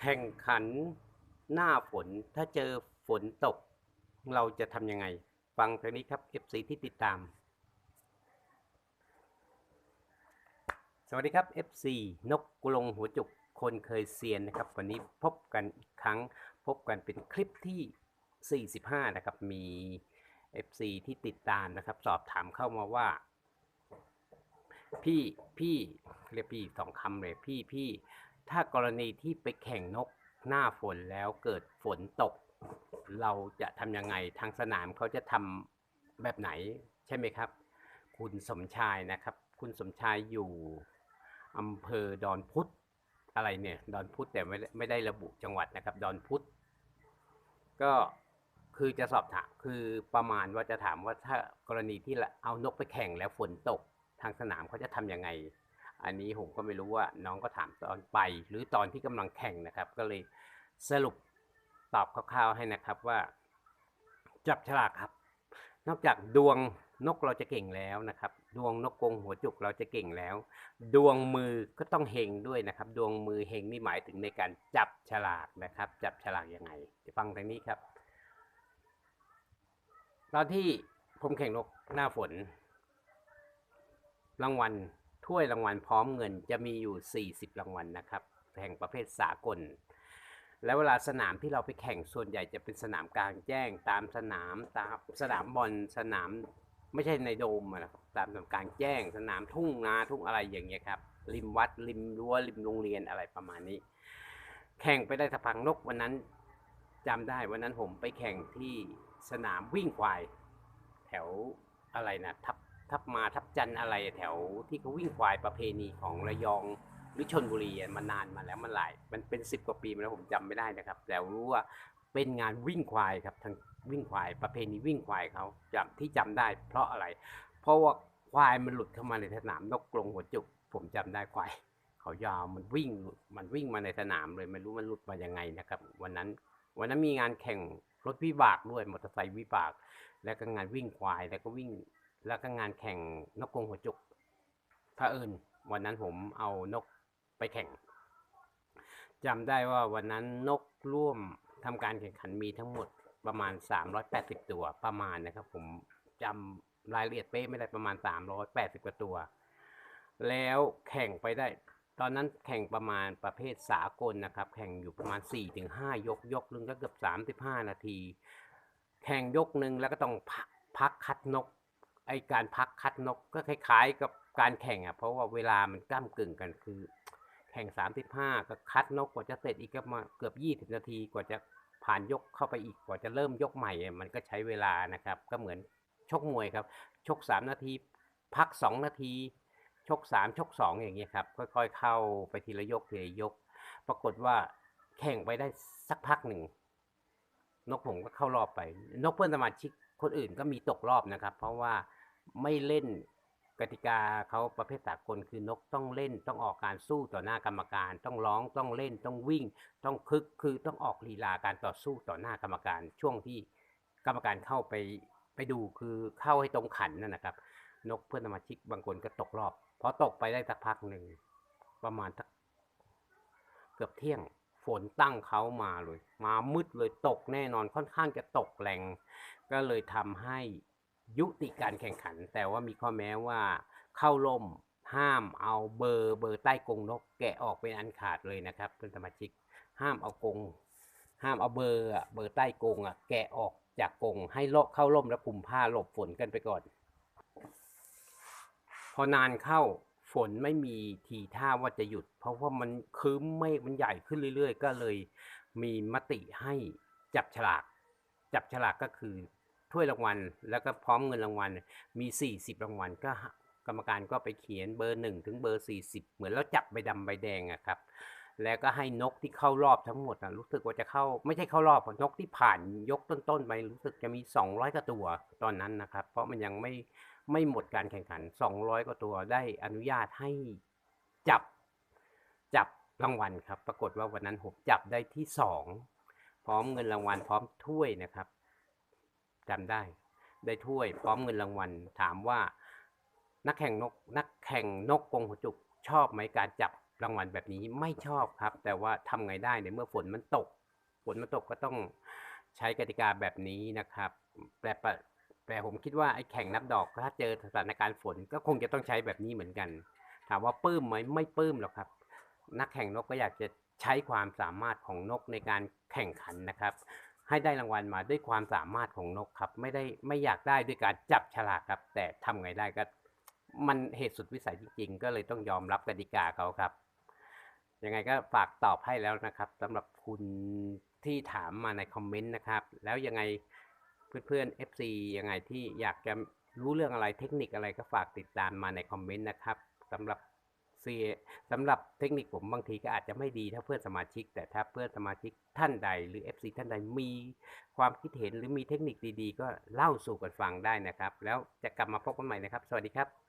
แข่งขันหน้าฝนถ้าเจอฝนตก เราจะทำยังไง ฟังทางนี้ครับ FC ที่ติดตาม สวัสดีครับ FC นกกรงหัวจุกคนเคยเซียนนะครับ วันนี้พบกันอีกครั้ง พบกันเป็นคลิปที่ 45 นะครับ มี FC ที่ติดตามนะครับ สอบถามเข้ามาว่า พี่พี่เรียกพี่สองคำเลยพี่พี่ ถ้ากรณีที่ไปแข่งนกหน้าฝนแล้วเกิดฝนตก เราจะทำยังไงทางสนามเขาจะทำแบบไหนใช่ไหมครับ คุณสมชายนะครับ คุณสมชายอยู่อำเภอดอนพุธอะไรเนี่ยดอนพุธแต่ไม่ได้ไม่ได้ระบุจังหวัดนะครับ ดอนพุธก็คือจะสอบถามคือประมาณว่าจะถามว่าถ้ากรณีที่เอานกไปแข่งแล้วฝนตก ทางสนามเขาจะทำยังไง อันนี้ผมก็ไม่รู้ว่าน้องก็ถามตอนไป หรือตอนที่กำลังแข่งนะครับ ก็เลยสรุปตอบคร่าวๆให้นะครับว่า จับฉลากครับ นอกจากดวงนกเราจะเก่งแล้วนะครับ ดวงนกกงหัวจุกเราจะเก่งแล้ว ดวงมือก็ต้องเฮงด้วยนะครับ ดวงมือเฮงนี่หมายถึงในการจับฉลากนะครับ จับฉลากยังไงจะฟังทางนี้ครับ ตอนที่ผมแข่งนกหน้าฝน รางวัล ถ้วยรางวัลพร้อมเงินจะมีอยู่ 40 รางวัลนะครับแข่งประเภทสากล แล้วเวลาสนามที่เราไปแข่งส่วนใหญ่จะเป็นสนามกลางแจ้งตามสนามตามสนามบอลสนามไม่ใช่ในโดมอะนะครับตามสนามกลางแจ้ง สนามทุ่งนาทุ่งอะไรอย่างเงี้ยครับริมวัดริมรั้วริมโรงเรียนอะไรประมาณนี้ แข่งไปได้สักพักนกวันนั้นจำได้วันนั้นผมไปแข่งที่สนามวิ่งควาย แถวอะไรนะทับ ทับมาทับจันอะไรแถวที่เขาวิ่งควายประเพณีของระยองหรือชนบุรีมันานมาแล้วมันหลายมันเป็นสิบกว่าปีมาแล้วผมจำไม่ได้นะครับ แต่รู้ว่าเป็นงานวิ่งควายครับทางวิ่งควายประเพณีวิ่งควายเขาจำที่จำได้เพราะอะไร เพราะว่าควายมันหลุดเข้ามาในสนามนกกรงหัวจุก ผมจำได้ควายเขายาวมันวิ่งมันวิ่งมาในสนามเลยไม่รู้มันหลุดมายังไงนะครับ วันนั้นวันนั้นมีงานแข่งรถวิบากด้วยมอเตอร์ไซค์วิบาก แล้วก็งานวิ่งควายแล้วก็วิ่ง แล้วก็งานแข่งนกกรงหัวจุกพระเอิญวันนั้นผมเอานกไปแข่งจำได้ว่าวันนั้นนกร่วมทำการแข่งขันมีทั้งหมดประมาณ 380 ตัวประมาณนะครับ ผมจำรายละเอียดเป๊ะไม่ได้ประมาณ 380กว่าตัว แล้วแข่งไปได้ ตอนนั้นแข่งประมาณประเภทสากลนะครับ แข่งอยู่ประมาณ 4-5 ยกยกนึงก็เกือบ 35 นาที แข่งยกหนึ่งแล้วก็ต้องพักพักคัดนก ไอการพักคัดนกก็คล้ายๆ กับการแข่งอะเพราะว่าเวลามันก้ากึ่งกันคือ แข่ง 35 ก็คัดนกกว่าจะเสร็จอีกก็มาเกือบ 20 นาทีกว่าจะผ่านยกเข้าไปอีกกว่าจะเริ่มยกใหม่ มันก็ใช้เวลานะครับ ก็เหมือนชกมวยครับ ชก 3 นาที พัก 2 นาที ชก 3 ชก 2 อย่างเงี้ยครับค่อยๆ เข้าไปทีละยกทีละยก ปรากฏว่าแข่งไปได้สักพักหนึ่ง นกผมก็เข้ารอบไป นกเพื่อนสมาชิกคนอื่นก็มีตกรอบนะครับ เพราะว่าไม่เล่นกติกาเขาประเภทสากลคือนกต้องเล่นต้องออกการสู้ต่อหน้ากรรมการ ต้องร้องต้องเล่นต้องวิ่ง ต้องคึกคือต้องออกลีลาการต่อสู้ต่อหน้ากรรมการ ช่วงที่กรรมการเข้าไปไปดูคือเข้าให้ตรงขันนั่นนะครับ นกเพื่อนสมาชิกบางคนก็ตกรอบพอตกไปได้สักพักหนึ่งประมาณสักเกือบเที่ยง ฝนตั้งเขามาเลย มามืดเลยตกแน่นอนค่อนข้างจะตกแรง ก็เลยทำให้ยุติการแข่งขัน แต่ว่ามีข้อแม้ว่าเข้าร่มห้ามเอาเบอร์เบอร์ใต้กรงนกแกะออกเป็นอันขาดเลยนะครับเพื่อนสมาชิกห้ามเอากรงห้ามเอาเบอร์เบอร์ใต้กรงอะแกะออกจากกรงให้เลาะเข้าร่มแล้วคลุมผ้าหลบฝนกันไปก่อน พอนานเข้า นไม่มีทีท่าว่าจะหยุด เพราะว่ามันครึ้มเมฆมันใหญ่ขึ้นเรื่อย ๆ ก็เลยมีมติให้จับฉลาก จับฉลากก็คือถ้วยรางวัล แล้วก็พร้อมเงินรางวัลมี 40 รางวัลก็กรรมการก็ไปเขียนเบอร์หนึ่งถึงเบอร์ 40 เหมือนเราจับใบดำใบแดงอะครับ แล้วก็ให้นกที่เข้ารอบทั้งหมดนะรู้สึกว่าจะเข้าไม่ใช่เข้ารอบนกที่ผ่านยกต้นๆไปรู้สึกจะมี 200กว่าตัวตอนนั้นนะครับ เพราะมันยังไม่ ไม่หมดการแข่งขัน 200 กว่าตัวได้อนุญาตให้จับจับรางวัลครับ ปรากฏว่าวันนั้นผมจับได้ที่สองพร้อมเงินรางวัลพร้อมถ้วยนะครับจำได้ได้ถ้วยพร้อมเงินรางวัลถามว่า นักแข่งนกนักแข่งนกกรงหัวจุกชอบไหมการจับรางวัลแบบนี้ไม่ชอบครับ แต่ว่าทำไงได้ในเมื่อฝนมันตก ฝนมันตกก็ต้องใช้กติกาแบบนี้นะครับแต่ปะ แต่ผมคิดว่าไอ้แข่งนับดอกถ้าเจอสถานการณ์ฝนก็คงจะต้องใช้แบบนี้เหมือนกัน ถามว่าปื้มไหมไม่ปื้มหรอกครับ นักแข่งนกก็อยากจะใช้ความสามารถของนกในการแข่งขันนะครับ ให้ได้รางวัลมาด้วยความสามารถของนกครับ ไม่ได้ไม่อยากได้ด้วยการจับฉลากครับ แต่ทำไงได้ก็ มันเหตุสุดวิสัยจริงๆ ก็เลยต้องยอมรับกติกาเขาครับยังไงก็ฝากตอบให้แล้วนะครับสำหรับคุณที่ถามมาในคอมเมนต์นะครับ แล้วยังไง เพื่อนๆ FC ยังไงที่อยากจะรู้เรื่องอะไรเทคนิคอะไรก็ฝากติดตามมาในคอมเมนต์นะครับสำหรับเสียสำหรับเทคนิคผมบางทีก็อาจจะไม่ดีถ้าเพื่อนสมาชิก แต่ถ้าเพื่อนสมาชิกท่านใด หรือ FC ท่านใดมีความคิดเห็นหรือมีเทคนิคดีๆ ก็เล่าสู่กันฟังได้นะครับ แล้วจะกลับมาพบกันใหม่นะครับ สวัสดีครับ